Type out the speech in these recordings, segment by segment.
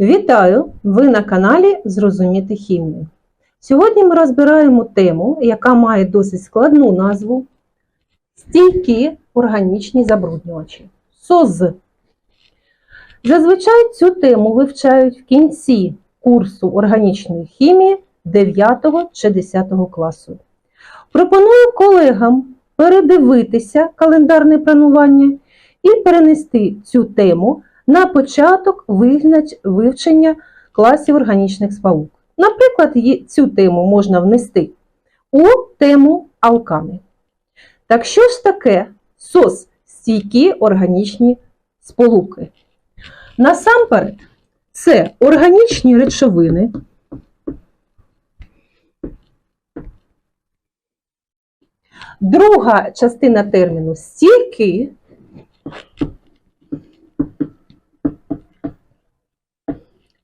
Вітаю! Ви на каналі Зрозуміти хімію. Сьогодні ми розбираємо тему, яка має досить складну назву стійкі органічні забруднювачі СОЗ. Зазвичай цю тему вивчають в кінці курсу органічної хімії 9 чи 10 класу. Пропоную колегам передивитися календарне планування і перенести цю тему початок вивчення класів органічних сполук. Наприклад, цю тему можна внести у тему алкани. Так що ж таке СОС стійкі органічні сполуки? Насамперед, це органічні речовини, Друга частина терміну стійкі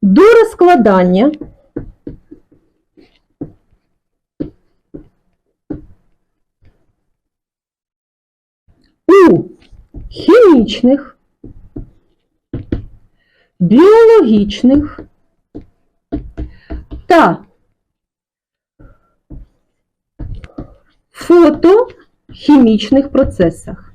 до розкладання у хімічних, біологічних та фотохімічних процесах.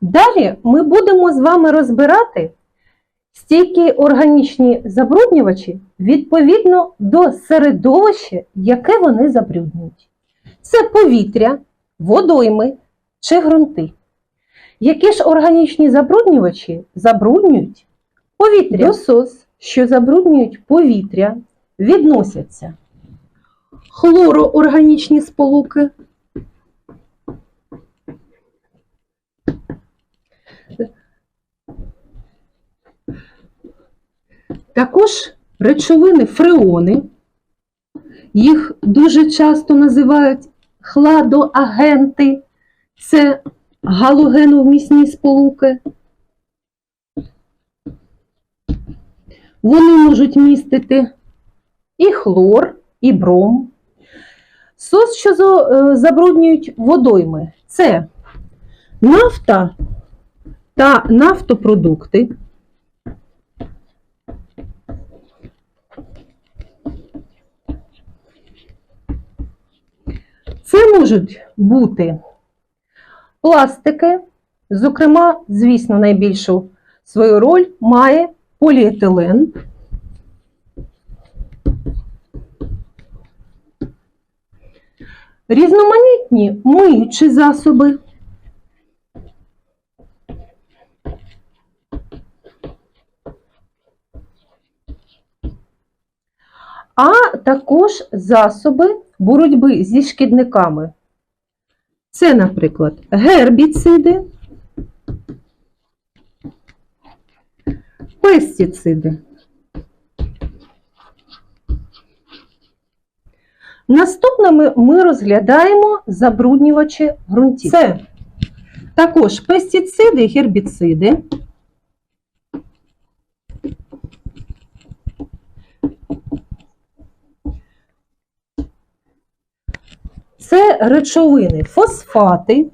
Далі ми будемо з вами розбирати стійкі органічні забруднювачі відповідно до середовища, яке вони забруднюють. Це повітря, водойми чи ґрунти. Які ж органічні забруднювачі забруднюють повітря? До СОС, що забруднюють повітря, відносяться хлороорганічні сполуки, Також речовини фреони, їх дуже часто називають хладоагенти, це галогеновмісні сполуки. Вони можуть містити і хлор, і бром. Сос, що е, забруднюють водойми, це нафта та нафтопродукти. Це можуть бути пластики, зокрема, звісно, найбільшу свою роль має поліетилен. Різноманітні миючі засоби. А також засоби боротьби зі шкідниками. Це, наприклад, гербіциди, пестициди. Наступними ми розглядаємо забруднювачі ґрунтів. Це також пестициди, гербіциди. Це речовини фосфати,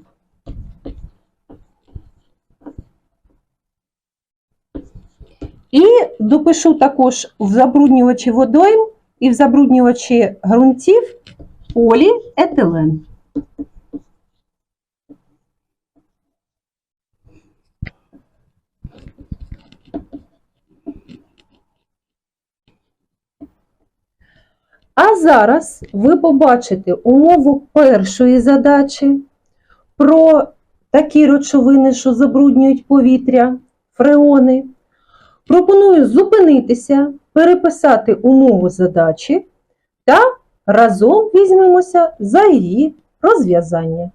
і допишу також в забруднювачі водойм і в забруднювачі ґрунтів поліетилен. А зараз ви побачите умову першої задачі про такі речовини, що забруднюють повітря, фреони. Пропоную зупинитися, переписати умову задачі та разом візьмемося за її розв'язання.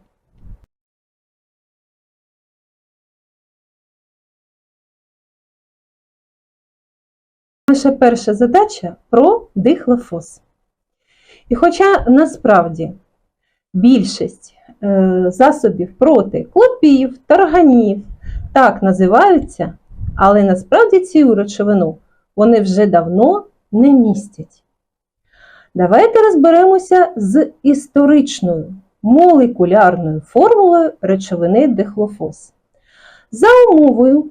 Наша перша задача про дихлофос. І хоча насправді більшість е, засобів проти клопів, тарганів так називаються, але насправді цю речовину вони вже давно не містять. Давайте розберемося з історичною молекулярною формулою речовини дихлофос. За умовою,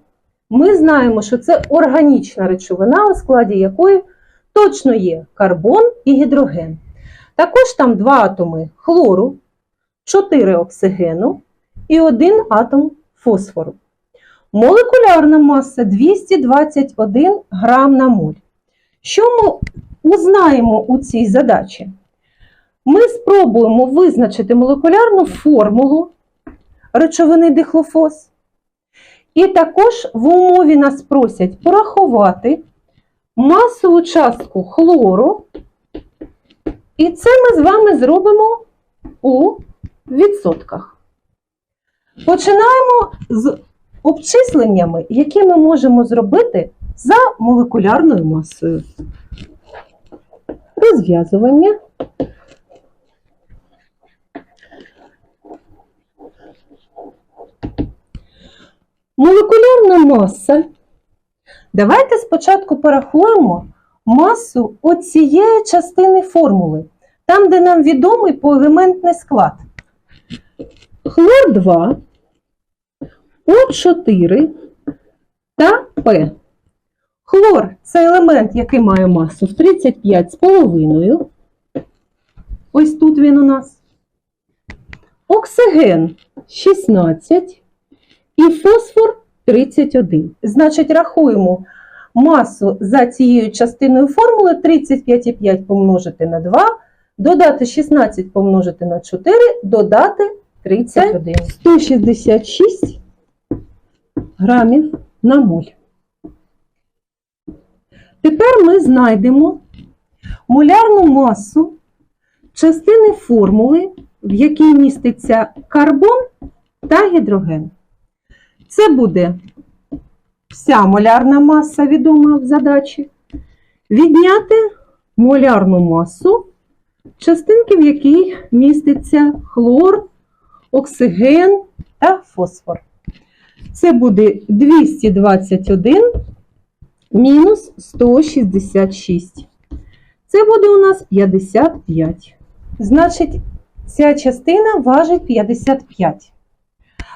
ми знаємо, що це органічна речовина, у складі якої точно є карбон і гідроген. Також там два атоми хлору, 4 оксигену і один атом фосфору. Молекулярна маса 221 грам на моль. Що ми узнаємо у цій задачі? Ми спробуємо визначити молекулярну формулу речовини дихлофос. І також в умові нас просять порахувати масову частку хлору. І це ми з вами зробимо у відсотках. Починаємо з обчисленнями, які ми можемо зробити за молекулярною масою. Розв'язування. Молекулярна маса. Давайте спочатку порахуємо масу оцієї частини формули, там, де нам відомий поелементний склад. Хлор 2, О4 та П. Хлор це елемент, який має масу в 35,5. Ось тут він у нас. Оксиген 16 і фосфор 31. Значить, рахуємо масу за цією частиною формули 35,5 помножити на 2, додати 16 помножити на 4, додати 31. 166 грамів на моль. Тепер ми знайдемо молярну масу частини формули, в якій міститься карбон та гідроген. Це буде вся молярна маса, відома в задачі, відняти молярну масу частинки, в якій міститься хлор, оксиген та фосфор. Це буде 221 мінус 166. Це буде у нас 55. Значить, ця частина важить 55.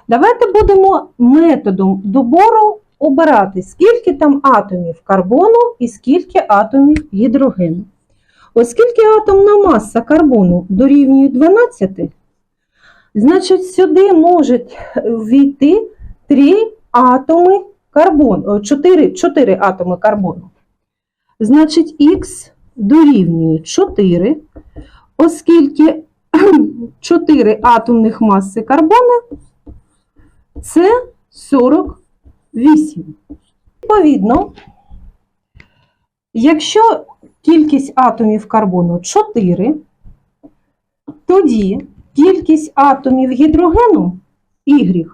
Давайте будемо методом добору обирати, скільки там атомів карбону і скільки атомів гідрогену. Оскільки атомна маса карбону дорівнює 12, значить сюди можуть війти 3 атоми карбону, 4, 4 атоми карбону. Значить, х дорівнює 4, оскільки 4 атомних маси карбону це 48. Відповідно, якщо кількість атомів карбону 4, тоді кількість атомів гідрогену Y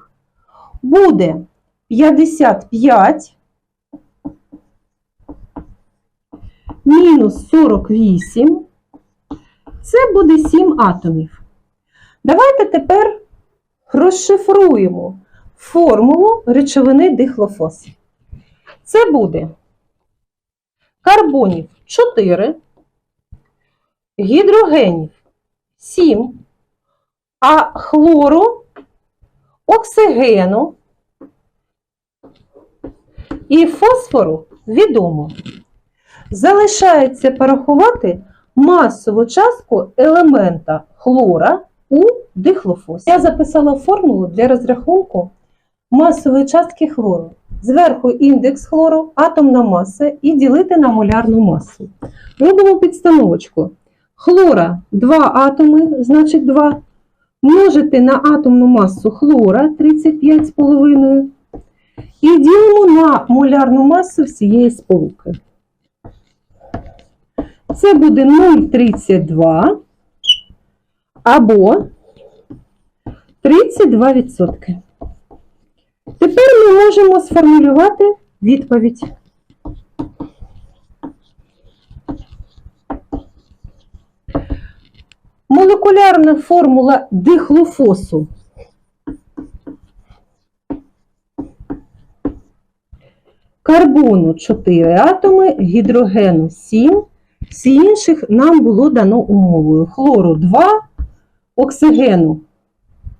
буде 55 мінус 48, це буде 7 атомів. Давайте тепер розшифруємо формулу речовини дихлофос. Це буде карбонів 4, гідрогенів 7, а хлору, оксигену і фосфору відомо. Залишається порахувати масову частку елемента хлора у дихлофосі. Я записала формулу для розрахунку масової частки хлору. Зверху індекс хлору, атомна маса і ділити на молярну масу. Робимо підстановочку. Хлора 2 атоми, значить 2. Множити на атомну масу хлора 35,5. І ділимо на молярну масу всієї сполуки. Це буде 0,32 або 32%. Тепер ми можемо сформулювати відповідь. Молекулярна формула дихлофосу. Карбону 4 атоми, гідрогену 7 Всі інших нам було дано умовою. Хлору 2, оксигену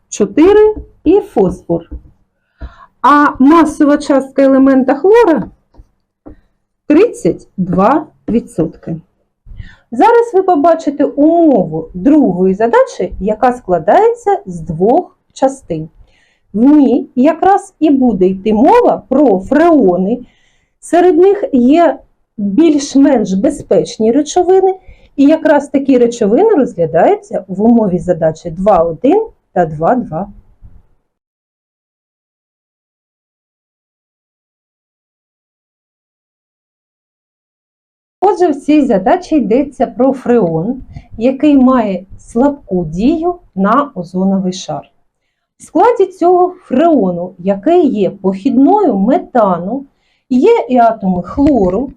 4 і фосфор. А масова частка елемента хлора 32%. Зараз ви побачите умову другої задачі, яка складається з двох частин. В ній якраз і буде йти мова про фреони. Серед них є більш-менш безпечні речовини, і якраз такі речовини розглядаються в умові задачі 2.1 та 2.2. Отже, в цій задачі йдеться про фреон, який має слабку дію на озоновий шар. В складі цього фреону, який є похідною метану, є і атоми хлору,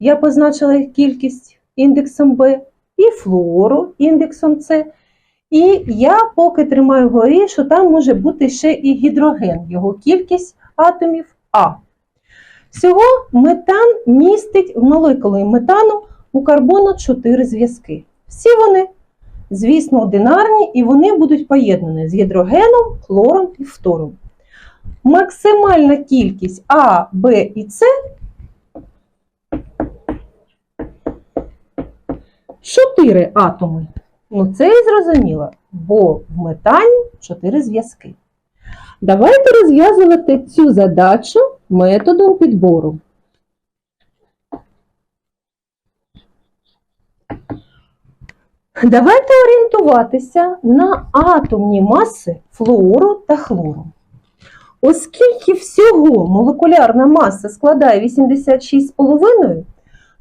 я позначила їх кількість індексом Б, і флуору індексом С. І я поки тримаю в що там може бути ще і гідроген, його кількість атомів А. Всього метан містить в молекулі метану у карбону 4 зв'язки. Всі вони, звісно, одинарні і вони будуть поєднані з гідрогеном, хлором і фтором. Максимальна кількість А, Б і С 4 атоми. Ну, це і зрозуміло, бо в метані 4 зв'язки. Давайте розв'язувати цю задачу методом підбору. Давайте орієнтуватися на атомні маси флуору та хлору. Оскільки всього молекулярна маса складає 86,5,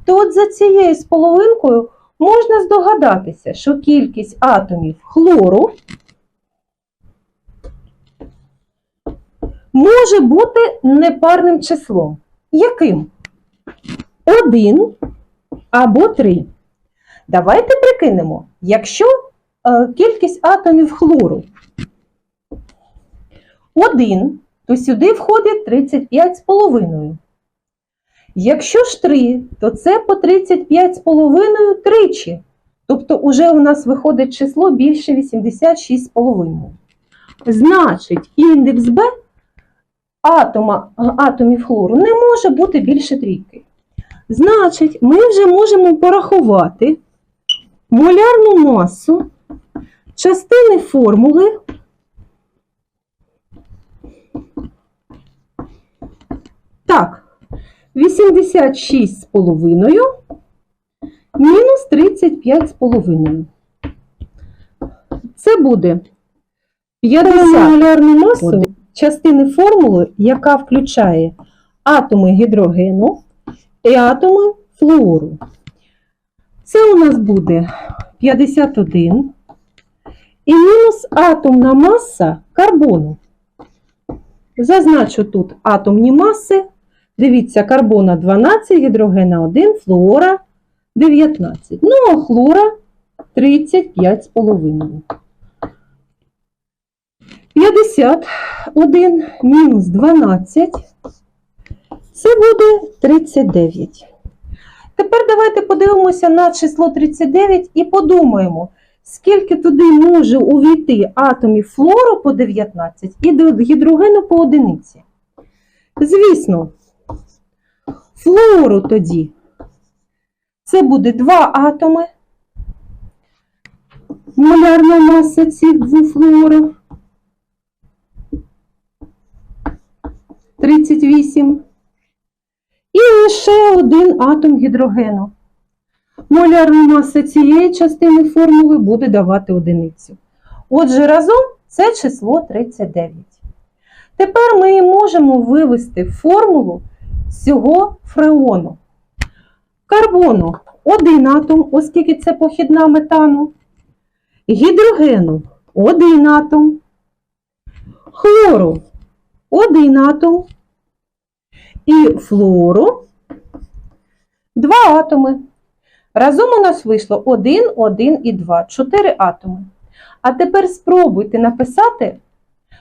то от за цією з половинкою можна здогадатися, що кількість атомів хлору може бути непарним числом. Яким? Один або три. Давайте прикинемо, якщо е, кількість атомів хлору 1, то сюди входить 35,5. Якщо ж 3, то це по 35,5 тричі. Тобто уже у нас виходить число більше 86,5. Значить, індекс Б атома, атомів хлору не може бути більше трійки. Значить, ми вже можемо порахувати молярну масу частини формули так, 86,5 мінус 35,5. Це буде 50 молярну масу частини формули, яка включає атоми гідрогену і атоми флуору. Це у нас буде 51 і мінус атомна маса карбону. Зазначу тут атомні маси. Дивіться, карбона 12, гідрогена 1, флуора 19. Ну, а хлора 35,5. 51 мінус 12. Це буде 39. Тепер давайте подивимося на число 39 і подумаємо, скільки туди може увійти атомів флору по 19 і гідрогену по одиниці. Звісно, флору тоді це буде 2 атоми. Молярна маса цих двох флуорів 38. І лише один атом гідрогену. Молярна маса цієї частини формули буде давати одиницю. Отже, разом це число 39. Тепер ми можемо вивести формулу цього фреону. Карбону один атом, оскільки це похідна метану. Гідрогену один атом. Хлору один атом. І флуору два атоми. Разом у нас вийшло 1, 1 і 2, 4 атоми. А тепер спробуйте написати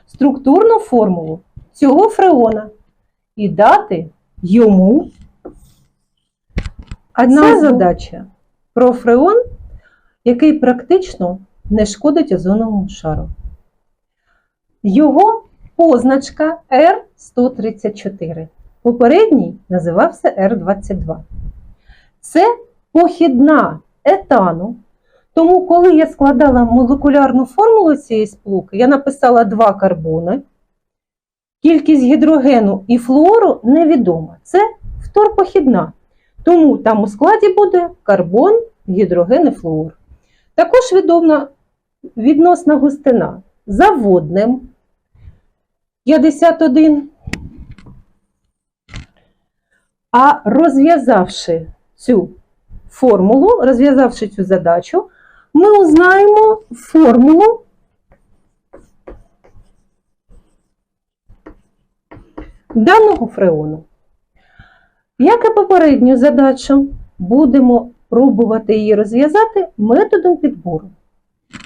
структурну формулу цього фреона і дати йому. А ця Назву. задача про фреон, який практично не шкодить озоновому шару. Його позначка R134. Попередній називався R22. Це похідна етану. Тому, коли я складала молекулярну формулу цієї сполуки, я написала два карбони. Кількість гідрогену і флуору невідома. Це вторпохідна. Тому там у складі буде карбон, гідроген і флуор. Також відома відносна густина за водним 51. А розв'язавши цю формулу, розв'язавши цю задачу, ми узнаємо формулу даного фреону. Як і попередню задачу, будемо пробувати її розв'язати методом підбору.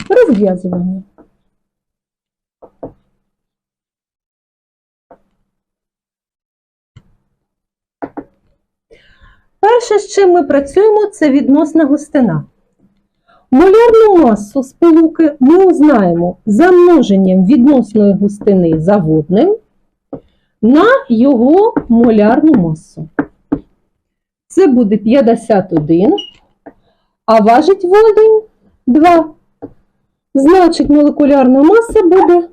Розв'язування. Перше, з чим ми працюємо, це відносна густина. Молярну масу сполуки ми узнаємо за множенням відносної густини за водним на його молярну масу. Це буде 51, а важить водень 2. Значить, молекулярна маса буде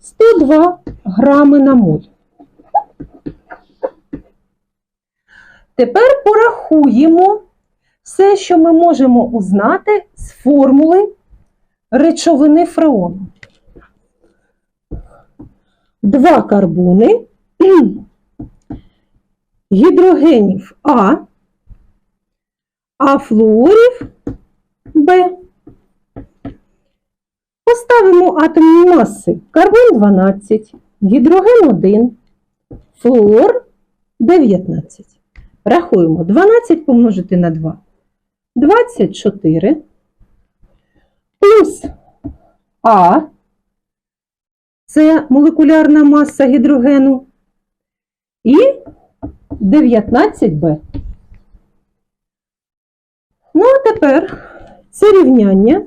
102 грами на моль. Тепер порахуємо все, що ми можемо узнати з формули речовини фреону. Два карбони гідрогенів А, а флуорів Б. Поставимо атомні маси. Карбон 12, гідроген 1, флуор 19. Рахуємо 12 помножити на 2. 24 плюс А. Це молекулярна маса гідрогену. І 19Б. Ну, а тепер це рівняння.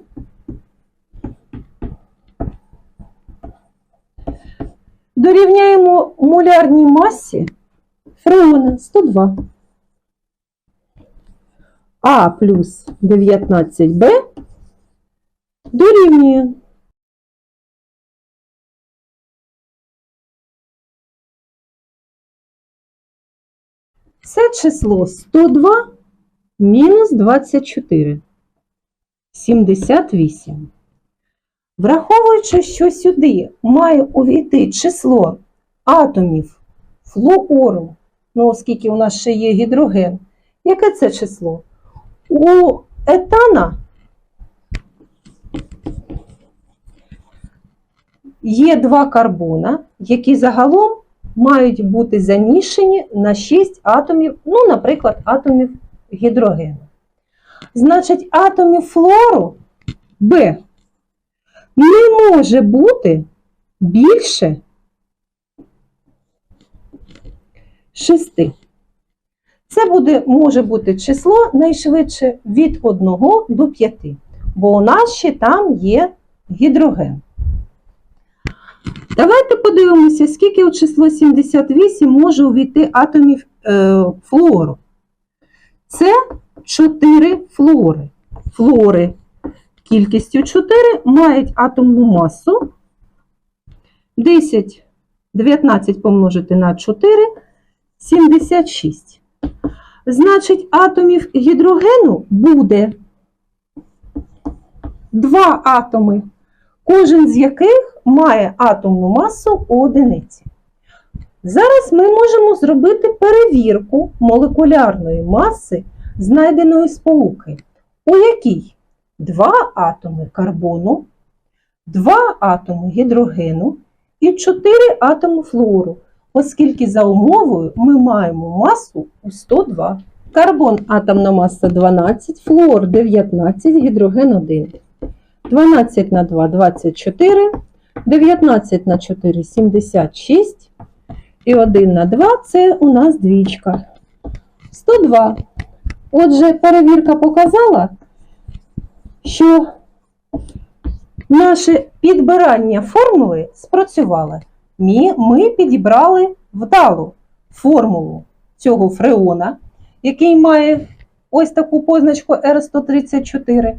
Дорівняємо молярній масі фреона 102. А плюс 19Б дорівнює. Це число 102 мінус 24. 78. Враховуючи, що сюди має увійти число атомів флуору, ну, оскільки у нас ще є гідроген, яке це число? У етана є два карбона, які загалом мають бути замішані на 6 атомів, ну, наприклад, атомів гідрогену. Значить, атомів флору Б не може бути більше 6. Це буде, може бути число найшвидше від 1 до 5, бо у нас ще там є гідроген. Давайте подивимося, скільки у число 78 може увійти атомів е, флуору. Це 4 флуори. Флуори кількістю 4 мають атомну масу 10, 19 помножити на 4 76. Значить, атомів гідрогену буде два атоми, кожен з яких має атомну масу одиниці. Зараз ми можемо зробити перевірку молекулярної маси знайденої сполуки, у якій два атоми карбону, два атоми гідрогену і 4 атоми флуору, оскільки за умовою ми маємо масу у 102. Карбон атомна маса 12, флуор 19, гідроген 1. 12 на 2 24, 19 на 4 76 і 1 на 2 це у нас двічка. 102. Отже, перевірка показала, що наше підбирання формули спрацювало. Ми підібрали вдалу формулу цього фреона, який має ось таку позначку R134.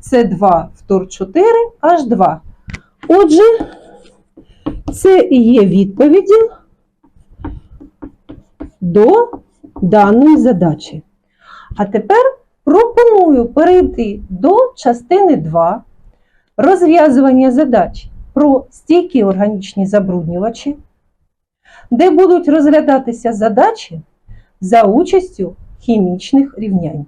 Це 2 втор 4 H2. Отже, це і є відповіді до даної задачі. А тепер пропоную перейти до частини 2 розв'язування задач про стійкі органічні забруднювачі, де будуть розглядатися задачі за участю хімічних рівнянь.